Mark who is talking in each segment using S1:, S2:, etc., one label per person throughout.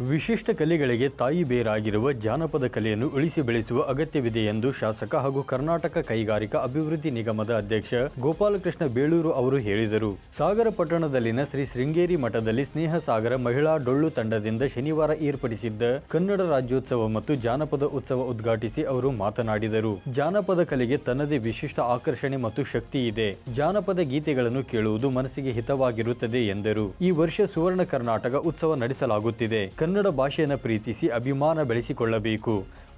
S1: ವಿಶಿಷ್ಟ ಕಲೆಗಳಿಗೆ ತಾಯಿ ಬೇರಾಗಿರುವ ಜಾನಪದ ಕಲೆಯನ್ನು ಉಳಿಸಿ ಬೆಳೆಸುವ ಅಗತ್ಯವಿದೆ ಎಂದು ಶಾಸಕ ಹಾಗೂ ಕರ್ನಾಟಕ ಕೈಗಾರಿಕಾ ಅಭಿವೃದ್ಧಿ ನಿಗಮದ ಅಧ್ಯಕ್ಷ ಗೋಪಾಲಕೃಷ್ಣ ಬೇಳೂರು ಅವರು ಹೇಳಿದರು. ಸಾಗರ ಪಟ್ಟಣದಲ್ಲಿನ ಶ್ರೀ ಶೃಂಗೇರಿ ಮಠದಲ್ಲಿ ಸ್ನೇಹ ಸಾಗರ ಮಹಿಳಾ ಡೊಳ್ಳು ತಂಡದಿಂದ ಶನಿವಾರ ಏರ್ಪಡಿಸಿದ್ದ ಕನ್ನಡ ರಾಜ್ಯೋತ್ಸವ ಮತ್ತು ಜಾನಪದ ಉತ್ಸವ ಉದ್ಘಾಟಿಸಿ ಅವರು ಮಾತನಾಡಿದರು. ಜಾನಪದ ಕಲೆಗೆ ತನ್ನದೇ ವಿಶಿಷ್ಟ ಆಕರ್ಷಣೆ ಮತ್ತು ಶಕ್ತಿ ಇದೆ. ಜಾನಪದ ಗೀತೆಗಳನ್ನು ಕೇಳುವುದು ಮನಸ್ಸಿಗೆ ಹಿತವಾಗಿರುತ್ತದೆ ಎಂದರು. ಈ ವರ್ಷ ಸುವರ್ಣ ಕರ್ನಾಟಕ ಉತ್ಸವ ನಡೆಸಲಾಗುತ್ತಿದೆ. ಕನ್ನಡ ಭಾಷೆಯನ್ನು ಪ್ರೀತಿಸಿ ಅಭಿಮಾನ ಬೆಳೆಸಿಕೊಳ್ಳಬೇಕು.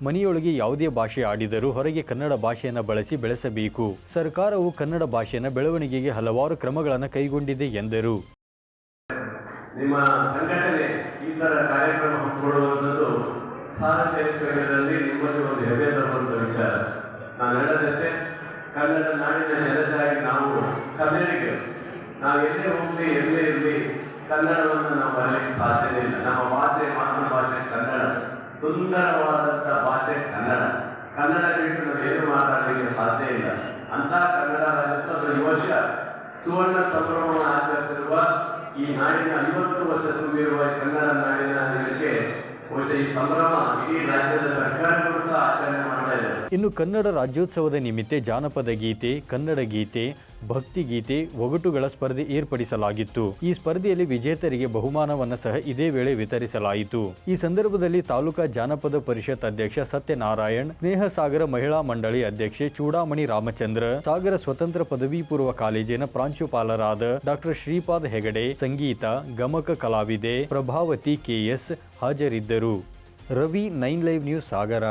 S1: ಮನೆಯೊಳಗೆ ಯಾವುದೇ ಭಾಷೆ ಆಡಿದರೂ ಹೊರಗೆ ಕನ್ನಡ ಭಾಷೆಯನ್ನು ಬಳಸಿ ಬೆಳೆಸಬೇಕು. ಸರ್ಕಾರವು ಕನ್ನಡ ಭಾಷೆಯನ್ನು ಬೆಳವಣಿಗೆಗೆ ಹಲವಾರು ಕ್ರಮಗಳನ್ನು ಕೈಗೊಂಡಿದೆ ಎಂದರು.
S2: ನಿಮ್ಮ ಸಂಘಟನೆ ಈ ಥರ ಕಾರ್ಯಕ್ರಮ ಹಮ್ಮಿಕೊಳ್ಳುವಂಥದ್ದು ಸಾರ್ವಜನಿಕರಲ್ಲಿ ನಿಮ್ಮಲ್ಲಿ ಒಂದು ಹೆಮ್ಮೆ ತರುವಂಥ ವಿಚಾರ. ನಾನು ಹೇಳದಷ್ಟೇ, ಕನ್ನಡ ನಾಡಿನ ಜನತೆಯಾಗಿ ನಾವು ಕನ್ನಡಿಗರು ನಾವು ಎಲ್ಲೇ ಹೋಗಲಿ, ಎಲ್ಲೇ ಇರಲಿ, ಕನ್ನಡವನ್ನು ನಾವು ಬರಲಿಕ್ಕೆ ಸಾಧ್ಯನೇ ಇಲ್ಲ. ಕನ್ನಡ ಸುಂದರವಾದಂಥ ಭಾಷೆ ಕನ್ನಡ. ಕನ್ನಡ ಬಿಟ್ಟು ನಾವು ಏನು ಮಾತಾಡಲಿಕ್ಕೆ ಸಾಧ್ಯ ಇಲ್ಲ. ಅಂತ ಕನ್ನಡ ರಾಜ್ಯೋತ್ಸವದ ಈ ವರ್ಷ ಸುವರ್ಣ ಸಂಭ್ರಮವನ್ನು ಆಚರಿಸಿರುವ ಈ ನಾಡಿನ ಐವತ್ತು ವರ್ಷ ತುಂಬಿರುವ ಕನ್ನಡ ನಾಡಿನ ಬಹುಶಃ ಈ ಸಂಭ್ರಮ ಇಡೀ ರಾಜ್ಯದ ಸರ್ಕಾರಗಳು ಸಹ ಆಚರಣೆ ಮಾಡ್ತಾ ಇದೆ
S1: ಇನ್ನು ಕನ್ನಡ ರಾಜ್ಯೋತ್ಸವದ ನಿಮಿತ್ತ ಜಾನಪದ ಗೀತೆ, ಕನ್ನಡ ಗೀತೆ ಭಕ್ತಿ ಗೀತೆ, ಒಗಟುಗಳ ಸ್ಪರ್ಧೆ ಏರ್ಪಡಿಸಲಾಗಿತ್ತು. ಈ ಸ್ಪರ್ಧೆಯಲ್ಲಿ ವಿಜೇತರಿಗೆ ಬಹುಮಾನವನ್ನು ಸಹ ಇದೇ ವೇಳೆ ವಿತರಿಸಲಾಯಿತು. ಈ ಸಂದರ್ಭದಲ್ಲಿ ತಾಲೂಕಾ ಜಾನಪದ ಪರಿಷತ್ ಅಧ್ಯಕ್ಷ ಸತ್ಯನಾರಾಯಣ್ ಸ್ನೇಹ ಸಾಗರ ಮಹಿಳಾ ಮಂಡಳಿ ಅಧ್ಯಕ್ಷೆ ಚೂಡಾಮಣಿ ರಾಮಚಂದ್ರ, ಸಾಗರ ಸ್ವತಂತ್ರ ಪದವಿ ಪೂರ್ವ ಕಾಲೇಜಿನ ಪ್ರಾಂಶುಪಾಲರಾದ ಡಾಕ್ಟರ್ ಶ್ರೀಪಾದ್ ಹೆಗಡೆ, ಸಂಗೀತ, ಗಮಕ ಕಲಾವಿದೆ ಪ್ರಭಾವತಿ ಕೆಎಸ್ ಹಾಜರಿದ್ದರು. Ravi nine live news Sagara.